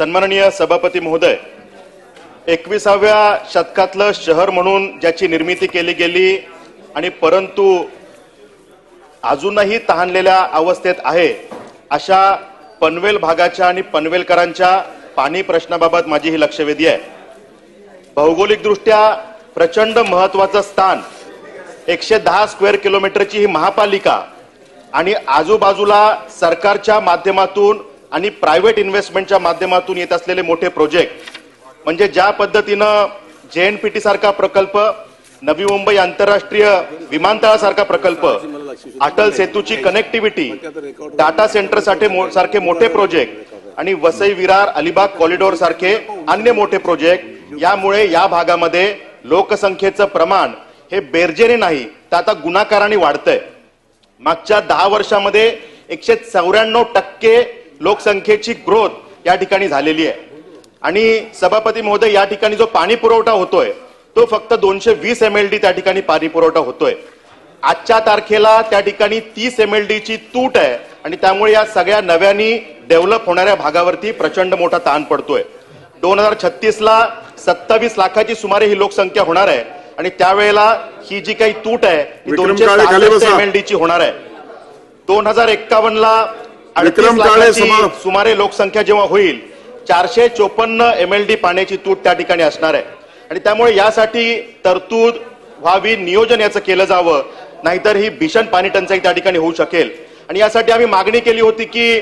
सन्माननीय सभापती महोदय एकविसाव्या शतकातलं शहर म्हणून ज्याची निर्मिती केली गेली आणि परंतु अजूनही तहानलेल्या अवस्थेत आहे अशा पनवेल भागाच्या आणि पनवेलकरांच्या पाणी प्रश्नाबाबत माझी ही लक्षवेधी आहे. भौगोलिकदृष्ट्या प्रचंड महत्वाचं स्थान एकशे दहा स्क्वेअर किलोमीटरची ही महापालिका आणि आजूबाजूला सरकारच्या माध्यमातून आणि प्रायव्हेट इन्व्हेस्टमेंटच्या माध्यमातून येत असलेले मोठे प्रोजेक्ट म्हणजे ज्या पद्धतीनं जेएनपीटी सारखा प्रकल्प नवी मुंबई आंतरराष्ट्रीय विमानतळासारखा प्रकल्प अटल सेतूची कनेक्टिव्हिटी डाटा सेंटर मो- सारखे मोठे प्रोजेक्ट आणि वसई विरार अलिबाग कॉरिडॉर सारखे अन्य मोठे प्रोजेक्ट यामुळे या भागामध्ये लोकसंख्येचं प्रमाण हे बेरजेने नाही तर आता गुणाकाराने वाढतंय. मागच्या दहा वर्षामध्ये एकशे चौऱ्याण्णव टक्के लोकसंख्येची ग्रोथ या ठिकाणी झालेली आहे. आणि सभापती महोदय या ठिकाणी जो पाणी पुरवठा होतोय तो फक्त दोनशे वीस एम एल डी त्या ठिकाणी पाणी पुरवठा होतोय. आजच्या तारखेला त्या ठिकाणी तीस एम एल डी ची तूट आहे आणि त्यामुळे या सगळ्या नव्यानी डेव्हलप होणाऱ्या भागावरती प्रचंड मोठा ताण पडतोय. दोन हजार छत्तीस ला सत्तावीस लाखाची सुमारे ही लोकसंख्या होणार आहे आणि त्यावेळेला ही जी काही तूट आहे ती दोनशे. एम एल डी ची होणार आहे. दोन हजार एक्कावन्न ला अडतीस विक्रम काळे लाखाची समोर. सुमारे लोकसंख्या जेव्हा होईल चारशे चोपन्न एम एल डी पाण्याची तूट त्या ठिकाणी असणार आहे. आणि त्यामुळे यासाठी तरतूद व्हावी नियोजन याचं केलं जावं नाहीतर ही भीषण पाणी टंचाई त्या ठिकाणी होऊ शकेल. आणि यासाठी आम्ही मागणी केली होती की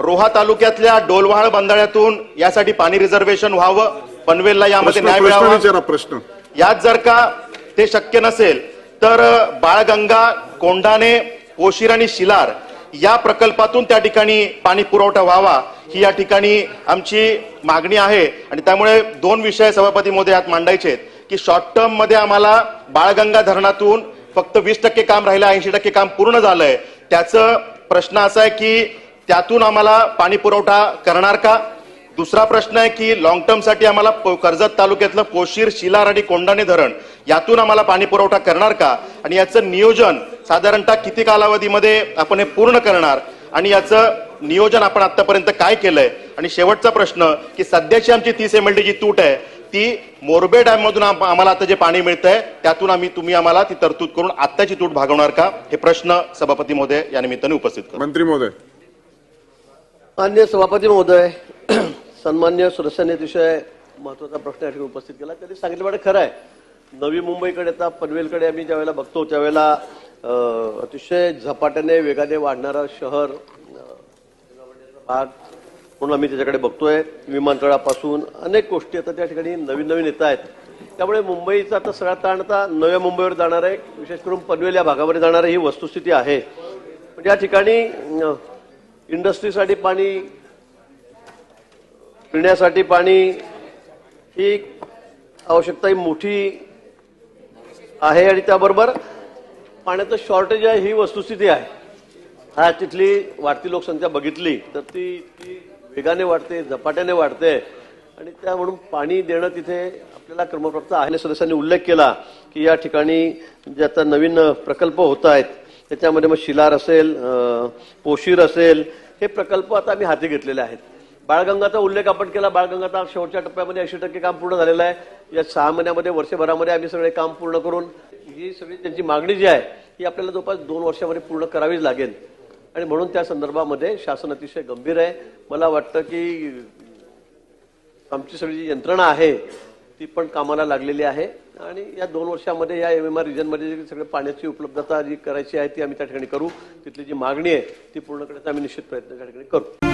रोहा तालुक्यातल्या डोलवाळ बंधाऱ्यातून यासाठी पाणी रिझर्वेशन व्हावं पनवेलला यामध्ये न्याय मिळावा. प्रश्न. यात जर का ते शक्य नसेल तर बाळगंगा कोंढाणे ओशिर आणि शिलार या प्रकल्पातून त्या ठिकाणी पाणी पुरवठा व्हावा ही या ठिकाणी आमची मागणी आहे. आणि त्यामुळे दोन विषय सभापती मोदी यात मांडायचे आहेत की शॉर्ट टर्ममध्ये आम्हाला बाळगंगा धरणातून फक्त वीस टक्के काम राहिलं ऐंशी टक्के काम पूर्ण झालंय. त्याचं प्रश्न असा आहे की त्यातून आम्हाला पाणी पुरवठा करणार का? दुसरा प्रश्न आहे की लॉंग टर्मसाठी आम्हाला कर्जत तालुक्यातलं पोशीर शिलार आणि कोंडाणे धरण यातून आम्हाला पाणी पुरवठा करणार का? आणि याचं नियोजन साधारणतः किती कालावधीमध्ये आपण हे पूर्ण करणार? आणि याचं नियोजन आपण आतापर्यंत काय केलंय? आणि शेवटचा प्रश्न की सध्याची आमची तीस एम एल ची तूट आहे ती मोरबे डॅम मधून आम- आम्हाला आता जे पाणी मिळतंय त्यातून आम्ही तुम्ही आम्हाला ती तरतूद करून आत्ताची तूट भागवणार का? हे प्रश्न सभापती महोदय या निमित्ताने उपस्थित करतो मंत्री महोदय. मान्य सभापती महोदय सन्मान्य सदस्यांनी अतिशय महत्त्वाचा प्रश्न या ठिकाणी उपस्थित केला. त्यांनी सांगितलं खरं आहे. नवी मुंबईकडे आता पनवेलकडे आम्ही ज्यावेळेला बघतो त्यावेळेला अतिशय झपाट्याने वेगाने वाढणारं शहर भाग म्हणून आम्ही त्याच्याकडे बघतोय. विमानतळापासून अनेक गोष्टी आता त्या ठिकाणी नवीन नवीन येत आहेत. त्यामुळे मुंबईचा आता सगळा ताण आता नव्या मुंबईवर जाणार आहे. विशेष करून पनवेल या भागामध्ये जाणार ही वस्तुस्थिती आहे. म्हणजे या ठिकाणी इंडस्ट्रीसाठी पाणी पिण्यासाठी पाणी ही आवश्यकता ही मोठी आहे आणि त्याबरोबर पाण्याचं शॉर्टेज आहे ही वस्तुस्थिती आहे. हा तिथली वाढती लोकसंख्या बघितली तर ती ती वेगाने वाढते झपाट्याने वाढते. आणि त्या म्हणून पाणी देणं तिथे आपल्याला क्रमप्राप्त आहे. सदस्यांनी उल्लेख केला की या ठिकाणी जे आता नवीन प्रकल्प होत आहेत त्याच्यामध्ये मग शिलार असेल पोशीर असेल हे प्रकल्प आता आम्ही हाती घेतलेले आहेत. बाळगंगाचा उल्लेख आपण केला. बाळगंगाचा शेवटच्या टप्प्यामध्ये ऐंशी टक्के काम पूर्ण झालेलं आहे. या सहा महिन्यामध्ये वर्षभरामध्ये आम्ही सगळे काम पूर्ण करून ही सगळी त्यांची मागणी जी आहे ही आपल्याला जवळपास दोन वर्षामध्ये पूर्ण करावीच लागेल. आणि म्हणून त्या संदर्भामध्ये शासन अतिशय गंभीर आहे. मला वाटतं की आमची सगळी जी यंत्रणा आहे ती पण कामाला लागलेली आहे. आणि या दोन वर्षामध्ये या एम एम आर रिजनमध्ये जी पाण्याची उपलब्धता जी करायची आहे ती आम्ही त्या ठिकाणी करू. तिथली जी मागणी आहे ती पूर्ण करण्याचा आम्ही निश्चित प्रयत्न त्या ठिकाणी करू.